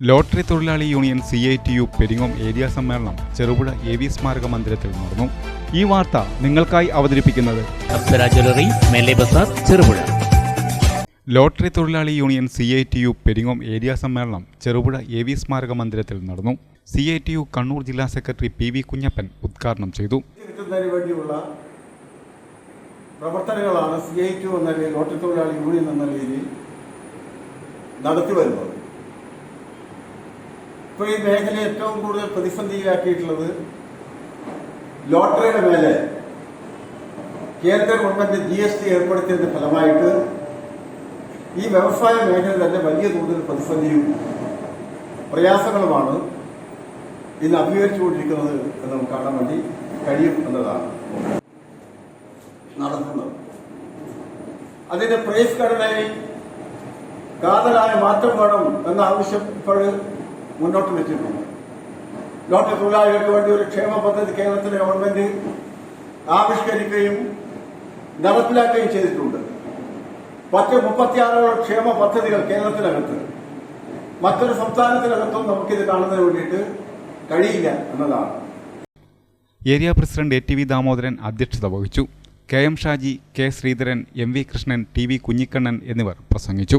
Lottery തൊഴിലാളി union C I T U Peringome area സമ്മേളനം Cherupuzha A V സ്മാരക മന്ദിരത്തിൽ നടന്നു. ഈ വാർത്ത നിങ്ങൾക്കായി അവതരിപ്പിക്കുന്നത് ചെറുപുഴ. ലോട്ടറി തൊഴിലാളി union C I T U Peringome area സമ്മേളനം ചെറുപുഴ എ വി സ്മാരക മന്ദിരത്തിൽ നടന്നു. C I T U Kannur ജില്ലാ സെക്രട്ടറി പി വി കുഞ്ഞപ്പൻ ഉദ്ഘാടനം ചെയ്തു. പ്രവർത്തനങ്ങളാണ് സി ഐ ടി യു എന്ന നിലയിൽ ലോട്ടറി തൊഴിലാളി യൂണിയൻ എന്ന രീതിയിൽ നടത്തി വരുന്നത്. ഇപ്പോൾ ഈ മേഖല ഏറ്റവും കൂടുതൽ പ്രതിസന്ധിയിലാക്കിയിട്ടുള്ളത് ലോട്ടറിയുടെ മേലെ കേന്ദ്ര ഗവൺമെന്റ് ജി എസ് ടി ഏർപ്പെടുത്തിയതിന്റെ ഫലമായിട്ട് ഈ വ്യവസായ മേഖല തന്നെ വലിയ തോതിൽ പ്രതിസന്ധിയും പ്രയാസങ്ങളുമാണ് ഇന്ന് അഭിമുഖീകരിച്ചുകൊണ്ടിരിക്കുന്നത് എന്ന് നമുക്ക് കാണാൻ വേണ്ടി കഴിയും എന്നതാണ്. നടത്തുന്നത്. അതിന്റെ പ്രൈസ് ഘടനയിൽ കാതലായ മാറ്റം വേണം എന്ന ആവശ്യം മുന്നോട്ട് വെച്ചിട്ടുണ്ട്. ലോട്ടറി തൊഴിലാളികൾക്ക് വേണ്ടി ഒരു ക്ഷേമ പദ്ധതി കേരളത്തിലെ ഗവൺമെന്റ് ആവിഷ്കരിക്കുകയും നടപ്പിലാക്കുകയും ചെയ്തിട്ടുണ്ട്. പത്ത് മുപ്പത്തിയാറോളം ക്ഷേമ പദ്ധതികൾ കേരളത്തിനകത്ത് മറ്റൊരു സംസ്ഥാനത്തിനകത്തും നമുക്കിത് കാണുന്നതിന് വേണ്ടിയിട്ട് കഴിയില്ല എന്നതാണ്. Area president A T V Damodaran അധ്യക്ഷത വഹിച്ചു. K M Shaji K Sreedharan M V Krishnan T V Kunhikannan എന്നിവർ പ്രസംഗിച്ചു.